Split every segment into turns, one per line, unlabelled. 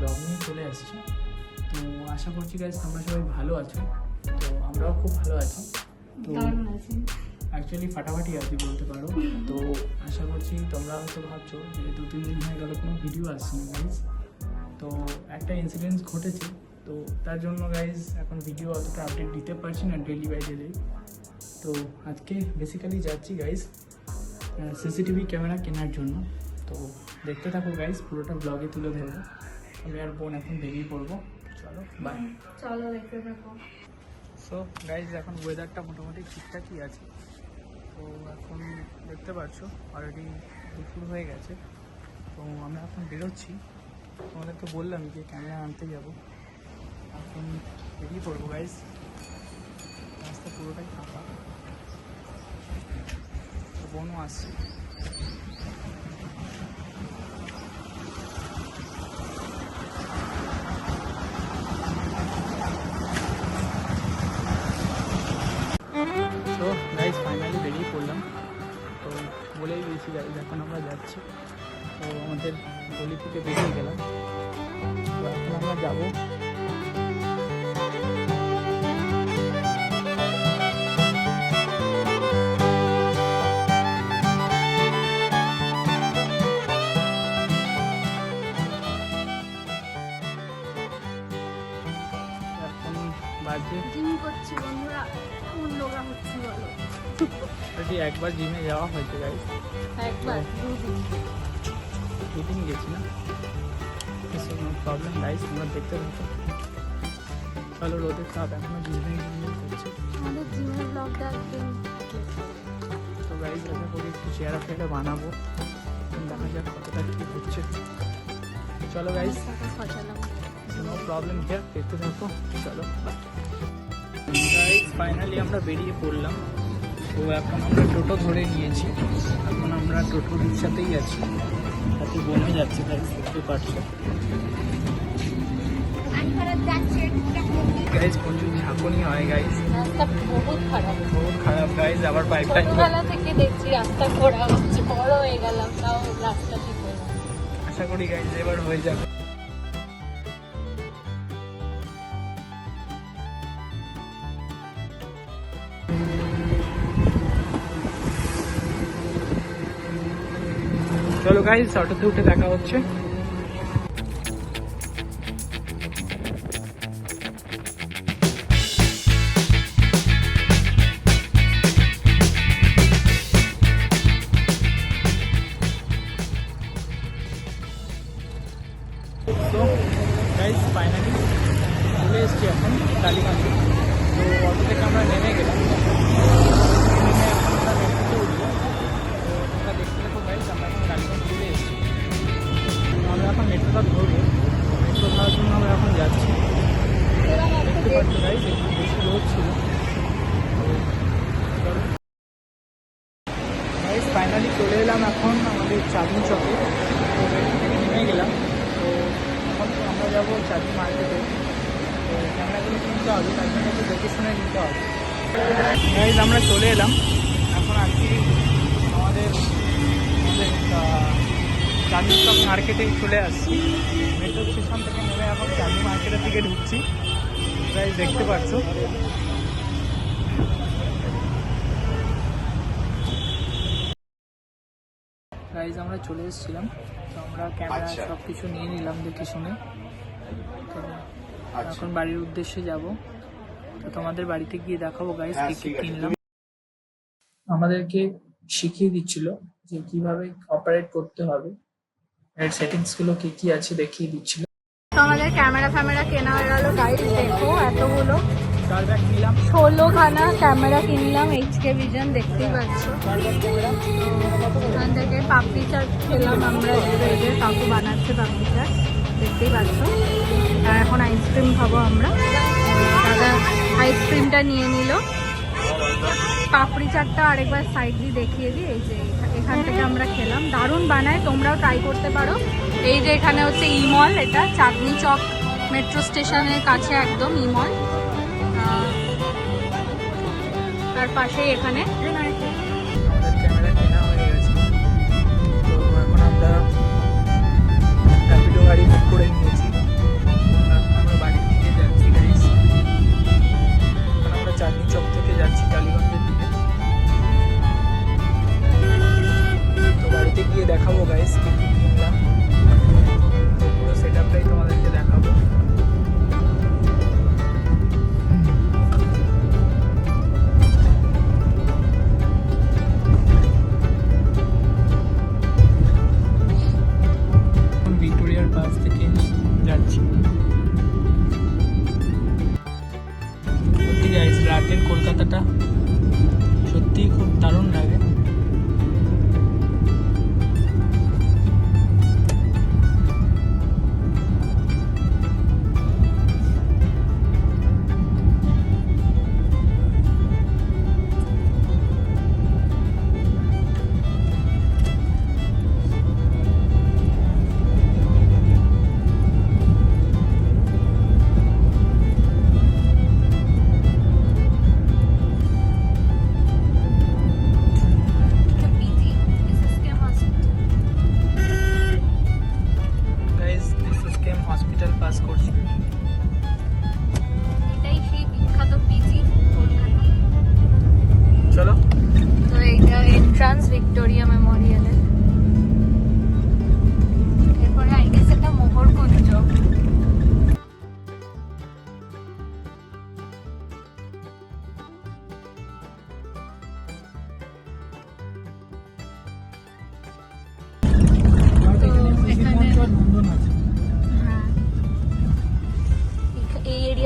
Blog নিয়ে চলে এসেছি। তো আশা করছি গাইজ তোমরা সবাই ভালো আছো। তো আমরাও খুব ভালো আছি। তো অ্যাকচুয়ালি ফাটাফাটি আছি বলতে পারো। তো আশা করছি তোমরা হয়তো ভাবছ যে দু তিন দিন হয়ে গেল কোনো ভিডিও আসছে না গাইজ তো একটা ইনসিডেন্স ঘটেছে। তো তার জন্য গাইজ এখন ভিডিও অতটা আপডেট দিতে পারছি না ডেলি বাই ডেলি তো আজকে বেসিক্যালি যাচ্ছি গাইজ সিসিটিভি ক্যামেরা কেনার জন্য। তো দেখতে থাকো গাইজ পুরোটা ব্লগে তুলে ধরবো। আমি আর বোন এখন বেরিয়ে পড়ব। চলো বাই
চলো দেখতে থাকো।
সো গাইজ এখন ওয়েদারটা মোটামুটি ঠিকঠাকই আছে। তো এখন দেখতে পাচ্ছ অলরেডি দুপুর হয়ে গেছে। তো আমরা এখন বেরোচ্ছি। তোমাদের তো বললাম যে ক্যামেরা আনতে যাব। এখন বেরিয়ে পড়ব গাইজ রাস্তা পুরোটাই ফাঁকা। তো বোনও আসছে। যাচ্ছি তো আমাদের গলি থেকে বেরিয়ে গেলাম। এখন আমরা যাব। বাজে
জিম করছি বন্ধুরা, কোন লোকা হচ্ছে বলো?
অলরেডি একবার জিমে যাওয়া হয়েছে গাইজ
একবার? দুদিন
গেছি না। নো প্রবলেম গাইজ তোমরা দেখতে থাকো। চলো রোদের তাপ এখনও জিমে জিমে করছে।
আমাদের জিমের ব্লগটা একদিন
তো গাইজ আশা করি একটু চেয়ারা ফেয়ারা বানাবো। দেখা যাক কতটা কী হচ্ছে। চলো গাইজ
টাকা খরচালাম
নো প্রবলেম হিয়ার দেখতে থাকো। চলো। গাইজ ফাইনালি আমরা বেরিয়ে পড়লাম। তো এখন আমরা টোটো ধরে নিয়েছি। এখন আমরা টোটো রিক্সাতেই আছি। তাতে বনে যাচ্ছে গাইজ দেখতে পারছ? গাইজ হয় গাইজ
খারাপ
গাইজ আবার
থেকে দেখছি রাস্তা হয়ে গেলাম তাও রাস্তা ঠিক
আশা করি গাইজ এবার হয়ে যাবে। চলো গাইজ অটোতে উঠে দেখা হচ্ছে। ফাইনালি চলে এসেছি এখন কালীগঞ্জে তো অটো থেকে আমরা নেমে গেলাম। নেমে এখন মেট্রোতে উঠবো তো দেখতে থাকো গাইজ আমরা এখন এখন মেট্রোটা ধরবো। মেট্রো ধরার জন্য আমরা এখন যাচ্ছি। দেখতে পাচ্ছ গাইজ একটু বেশি রোদ ছিল। গাইজ ফাইনালি চলে এলাম এখন আমাদের চাঁদনি চকে। তো নেমে গেলাম। তো এখন আমরা যাব চাঁদনি মার্কেটে। তো ক্যামেরাগুলো কিনতে হবে তার জন্য একটু দেখে শুনে নিতে হবে। গাইজ আমরা চলে এলাম। এখন আর কি আমাদের আমাদের আহ, চাঁদনি চক মার্কেটে চলে আসছি। মেট্রো স্টেশন থেকে নেমে এখন চাঁদনি মার্কেটের দিকে ঢুকছি। গাইজ দেখতে পাচ্ছ। গাইজ আমরা চলে এসেছিলাম। তো আমরা ক্যামেরা
আচ্ছা।
সব কিছু নিয়ে নিলাম দেখে শুনে। তো
আচ্ছা।
এখন বাড়ির উদ্দেশ্যে যাব। তো তোমাদের বাড়িতে গিয়ে দেখাবো গাইজ
হ্যাঁ,
কি কি কিনলাম। আমাদেরকে শিখিয়ে দিচ্ছিল যে কীভাবে অপারেট করতে হবে। এর সেটিংসগুলো কি কি আছে দেখিয়ে দিচ্ছিল?
তো আমাদের ক্যামেরা ফ্যামেরা কেনা হয়ে গেল গাইড দেখো এতগুলো।
চার ব্যাগ নিলাম
ষোলো খানা ক্যামেরা কিনলাম এইচকে ভিজন দেখতেই পাচ্ছ। ওখান থেকে পাপড়ি চাট খেলাম আমরা কাকু বানাচ্ছে পাপড়ি চাট, দেখতেই পাচ্ছ। আর এখন আইসক্রিম খাব আমরা। দাদা আইসক্রিমটা নিয়ে নিল। পাপড়ি চাটটা আরেকবার সাইড দিয়ে দেখিয়ে দিই, এই যে এখান থেকে আমরা খেলাম। দারুণ বানায়, তোমরাও ট্রাই করতে পারো। এই যে এখানে হচ্ছে ইমল এটা চাঁদনি চক মেট্রো স্টেশনের কাছে একদম ইমল তার পাশেই এখানে।
আমরা গাড়ি বুক করে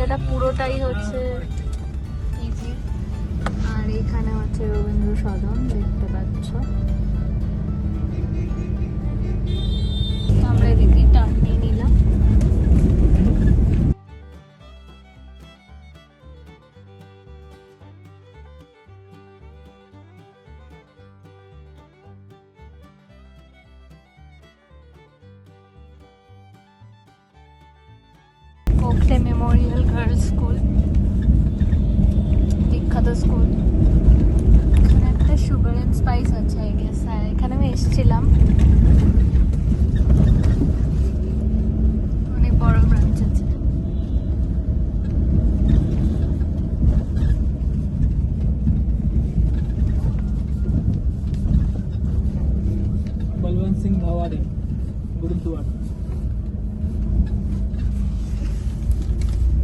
এরিয়াটা পুরোটাই হচ্ছে ইজি আর এখানে হচ্ছে রবীন্দ্র সদন দেখতে পাচ্ছ। আমরা এদিকে টার্ন নিলাম। থাকলে মেমোরিয়াল গার্লস স্কুল বিখ্যাত স্কুল এখানে একটা সুগার অ্যান্ড স্পাইস আছে আই গেস হ্যাঁ এখানে আমি এসেছিলাম অনেক বড় ব্রাঞ্চ আছে
বলবন্ত সিং ভাওয়ারি গুরুদ্বার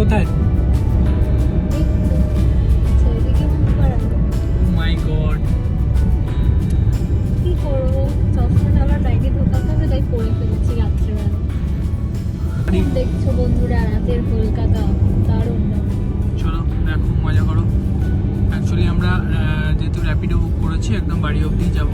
কোথায়? মাই গড oh
কি করব? চশমাটা আমার ব্যাগে ঢোকাতে হবে তাই পরে ফেলেছি রাত্রেবেলা। দেখছ বন্ধুরা রাতের কলকাতা। দারুণ
চলো দেখো মজা করো। অ্যাকচুয়ালি আমরা যেহেতু র্যাপিডো বুক করেছি একদম বাড়ি অব্দি যাব।